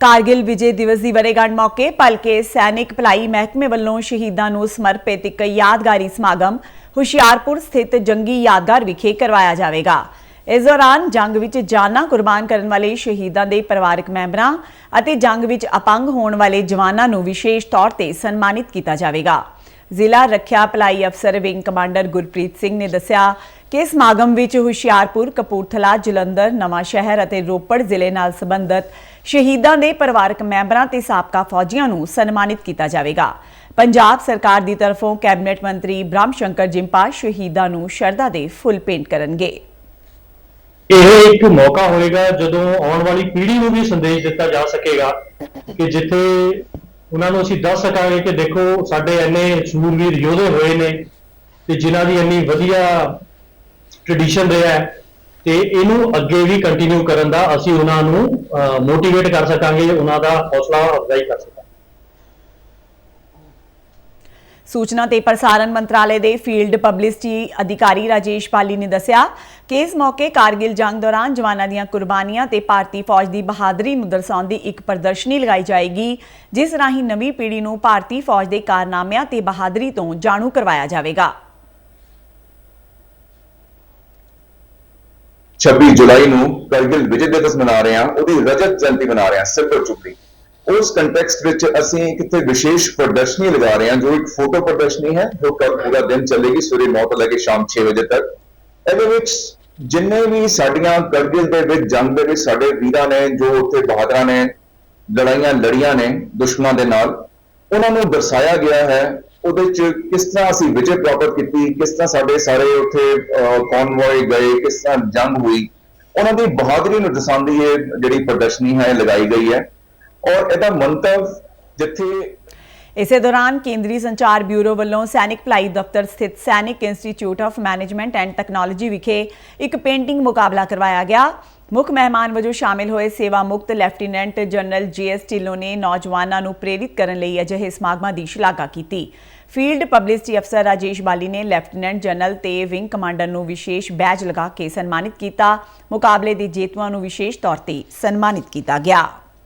ਕਾਰਗਿਲ ਵਿਜੇ ਦਿਵਸ ਦੀ ਵਰੇਗੰਢ ਮੌਕੇ ਭਲਕੇ ਸੈਨਿਕ ਭਲਾਈ ਮਹਿਕਮੇ ਵੱਲੋਂ ਸ਼ਹੀਦਾਂ ਨੂੰ ਸਮਰਪਿਤ ਇੱਕ ਯਾਦਗਾਰੀ ਸਮਾਗਮ ਹੁਸ਼ਿਆਰਪੁਰ ਸਥਿਤ ਜੰਗੀ ਯਾਦਗਾਰ ਵਿਖੇ ਕਰਵਾਇਆ ਜਾਵੇਗਾ। ਇਸ ਦੌਰਾਨ ਜੰਗ ਵਿੱਚ ਜਾਨਾਂ ਕੁਰਬਾਨ ਕਰਨ ਵਾਲੇ ਸ਼ਹੀਦਾਂ ਦੇ ਪਰਿਵਾਰਕ ਮੈਂਬਰਾਂ ਅਤੇ ਜੰਗ ਵਿੱਚ ਅਪੰਗ ਹੋਣ ਵਾਲੇ ਜਵਾਨਾਂ ਨੂੰ ਵਿਸ਼ੇਸ਼ ਤੌਰ ਤੇ ਸਨਮਾਨਿਤ ਕੀਤਾ ਜਾਵੇਗਾ। ਜ਼ਿਲ੍ਹਾ ਰੱਖਿਆ ਭਲਾਈ ਅਫਸਰ ਵਿੰਗ ਕਮਾਂਡਰ ਗੁਰਪ੍ਰੀਤ ਸਿੰਘ ਨੇ ਦੱਸਿਆ ਕਿ ਸਮਾਗਮ ਵਿੱਚ ਹੁਸ਼ਿਆਰਪੁਰ, ਕਪੂਰਥਲਾ, ਜਲੰਧਰ, ਨਵਾਂ ਸ਼ਹਿਰ ਅਤੇ ਰੋਪੜ ਜ਼ਿਲ੍ਹੇ ਨਾਲ ਸੰਬੰਧਿਤ ਸ਼ਹੀਦਾਂ ਦੇ ਪਰਿਵਾਰਕ ਮੈਂਬਰਾਂ ਤੇ ਸਾਬਕਾ ਫੌਜੀਆਂ ਨੂੰ ਸਨਮਾਨਿਤ ਕੀਤਾ ਜਾਵੇਗਾ। ਪੰਜਾਬ ਸਰਕਾਰ ਦੀ ਤਰਫੋਂ ਕੈਬਨਿਟ ਮੰਤਰੀ ਬ੍ਰਹਮ ਸ਼ੰਕਰ ਜਿੰਪਾ ਸ਼ਹੀਦਾਂ ਨੂੰ ਸ਼ਰਧਾ ਦੇ ਫੁੱਲ ਪੇਂਟ ਕਰਨਗੇ। ਇਹ ਇੱਕ ਮੌਕਾ ਹੋਏਗਾ ਜਦੋਂ ਆਉਣ ਵਾਲੀ ਪੀੜ੍ਹੀ ਨੂੰ ਵੀ ਸੰਦੇਸ਼ ਦਿੱਤਾ ਜਾ ਸਕੇਗਾ ਕਿ ਜਿੱਥੇ ਉਹਨਾਂ ਨੂੰ ਅਸੀਂ ਦੱਸ ਸਕਾਂਗੇ ਕਿ ਦੇਖੋ ਸਾਡੇ ਇੰਨੇ ਸੂਰਵੀਰ ਯੋਧੇ ਹੋਏ ਨੇ ਤੇ ਜਿਨ੍ਹਾਂ ਦੀ ਇੰਨੀ ਵਧੀਆ ਟ੍ਰੈਡੀਸ਼ਨ ਰਿਹਾ ਹੈ ਤੇ ਇਹਨੂੰ ਅੱਗੇ ਵੀ ਕੰਟੀਨਿਊ ਕਰਨ ਦਾ ਅਸੀਂ ਉਹਨਾਂ ਨੂੰ ਮੋਟੀਵੇਟ ਕਰ ਸਕਾਂਗੇ, ਉਹਨਾਂ ਦਾ ਹੌਸਲਾ ਅਫਜ਼ਾਈ ਕਰ ਸਕਾਂਗੇ। ਸੂਚਨਾ ਤੇ ਪ੍ਰਸਾਰਣ ਮੰਤਰਾਲੇ ਦੇ ਫੀਲਡ ਪਬਲਿਸਿਟੀ ਅਧਿਕਾਰੀ ਰਾਜੇਸ਼ ਪਾਲੀ ਨੇ ਦੱਸਿਆ ਕਿ ਇਸ ਮੌਕੇ ਕਾਰਗਿਲ ਜੰਗ ਦੌਰਾਨ ਜਵਾਨਾਂ ਦੀਆਂ ਕੁਰਬਾਨੀਆਂ ਤੇ ਭਾਰਤੀ ਫੌਜ ਦੀ ਬਹਾਦਰੀ ਨੂੰ ਦਰਸਾਉਂਦੀ ਇੱਕ ਪ੍ਰਦਰਸ਼ਨੀ ਲਗਾਈ ਜਾਏਗੀ, ਜਿਸ ਰਾਹੀਂ ਨਵੀਂ ਪੀੜ੍ਹੀ ਨੂੰ ਭਾਰਤੀ ਫੌਜ ਦੇ ਕਾਰਨਾਮਿਆਂ ਤੇ ਬਹਾਦਰੀ ਤੋਂ ਜਾਣੂ ਕਰਵਾਇਆ ਜਾਵੇਗਾ। 26 ਜੁਲਾਈ ਨੂੰ ਕਰਗਿਲ ਵਿਜੇ ਦਿਵਸ ਮਨਾ ਰਹੇ ਹਾਂ, ਉਹਦੀ ਰਜਤ ਜਯੰਤੀ ਮਨਾ ਰਹੇ ਹਾਂ ਸਿਲਵਰ ਜੁਬਲੀ ਉਸ ਕੰਟੈਕਸਟ ਵਿੱਚ ਅਸੀਂ ਕਿਤੇ ਵਿਸ਼ੇਸ਼ ਪ੍ਰਦਰਸ਼ਨੀ ਲਗਾ ਰਹੇ ਹਾਂ, ਜੋ ਇੱਕ ਫੋਟੋ ਪ੍ਰਦਰਸ਼ਨੀ ਹੈ ਜੋ ਕੱਲ ਪੂਰਾ ਦਿਨ ਚੱਲੇਗੀ, ਸਵੇਰੇ 9 ਤੋਂ ਲੈ ਕੇ ਸ਼ਾਮ 6 ਵਜੇ ਤੱਕ। ਇਹਦੇ ਵਿੱਚ ਜਿੰਨੇ ਵੀ ਸਾਡੀਆਂ ਕਰਗਿਲ ਦੇ ਵਿੱਚ ਜੰਗ ਦੇ ਵਿੱਚ ਸਾਡੇ ਵੀਰਾਂ ਨੇ, ਜੋ ਉੱਥੇ ਬਹਾਦਰਾਂ ਨੇ, ਲੜਾਈਆਂ ਲੜੀਆਂ ਨੇ ਦੁਸ਼ਮਣਾਂ ਦੇ ਨਾਲ, ਉਹਨਾਂ ਨੂੰ ਦਰਸਾਇਆ ਗਿਆ ਹੈ, ਉਹਦੇ ਚ ਕਿਸ ਤਰ੍ਹਾਂ ਅਸੀਂ ਵਿਜੇ ਪ੍ਰਾਪਤ ਕੀਤੀ, ਕਿਸ ਤਰ੍ਹਾਂ ਸਾਡੇ ਸਾਰੇ ਉੱਥੇ ਕਨਵੋਏ ਗਏ, ਕਿਸ ਤਰ੍ਹਾਂ ਜੰਗ ਹੋਈ, ਉਹਨਾਂ ਦੀ ਬਹਾਦਰੀ ਨੂੰ ਦਰਸਾਉਂਦੀ ਇਹ ਜਿਹੜੀ ਪ੍ਰਦਰਸ਼ਨੀ ਹੈ, ਲਗਾਈ ਗਈ ਹੈ। ਔਰ ਇਹਦਾ ਮੰਤਵ ਜਿੱਥੇ ਇਸੇ ਦੌਰਾਨ ਕੇਂਦਰੀ ਸੰਚਾਰ ਬਿਊਰੋ ਵੱਲੋਂ ਸੈਨਿਕ ਭਲਾਈ ਦਫ਼ਤਰ ਸਥਿਤ Sainik institute of management and technology ਵਿਖੇ ਇੱਕ ਪੇਂਟਿੰਗ ਮੁਕਾਬਲਾ ਕਰਵਾਇਆ ਗਿਆ। ਮੁੱਖ ਮਹਿਮਾਨ ਵਜੋਂ ਸ਼ਾਮਿਲ ਹੋਏ ਸੇਵਾ ਮੁਕਤ ਲੈਫਟੀਨੈਂਟ ਜਨਰਲ ਜੀਐਸ ਢਿੱਲੋਂ ਨੇ ਨੌਜਵਾਨਾਂ ਨੂੰ ਪ੍ਰੇਰਿਤ ਕਰਨ ਲਈ ਅਜਿਹੇ ਸਮਾਗਮਾਂ ਦੀ ਸ਼ਲਾਘਾ ਕੀਤੀ। ਫੀਲਡ ਪਬਲਿਸਿਟੀ ਅਫਸਰ ਰਾਜੇਸ਼ ਬਾਲੀ ਨੇ ਲੈਫਟੀਨੈਂਟ ਜਨਰਲ ਤੇ ਵਿੰਗ ਕਮਾਂਡਰ ਨੂੰ ਵਿਸ਼ੇਸ਼ ਬੈਜ ਲਗਾ ਕੇ ਸਨਮਾਨਿਤ ਕੀਤਾ। ਮੁਕਾਬਲੇ ਦੇ ਜੇਤੂਆਂ ਨੂੰ ਵਿਸ਼ੇਸ਼ ਤੌਰ ਤੇ ਸਨਮਾਨਿਤ ਕੀਤਾ ਗਿਆ।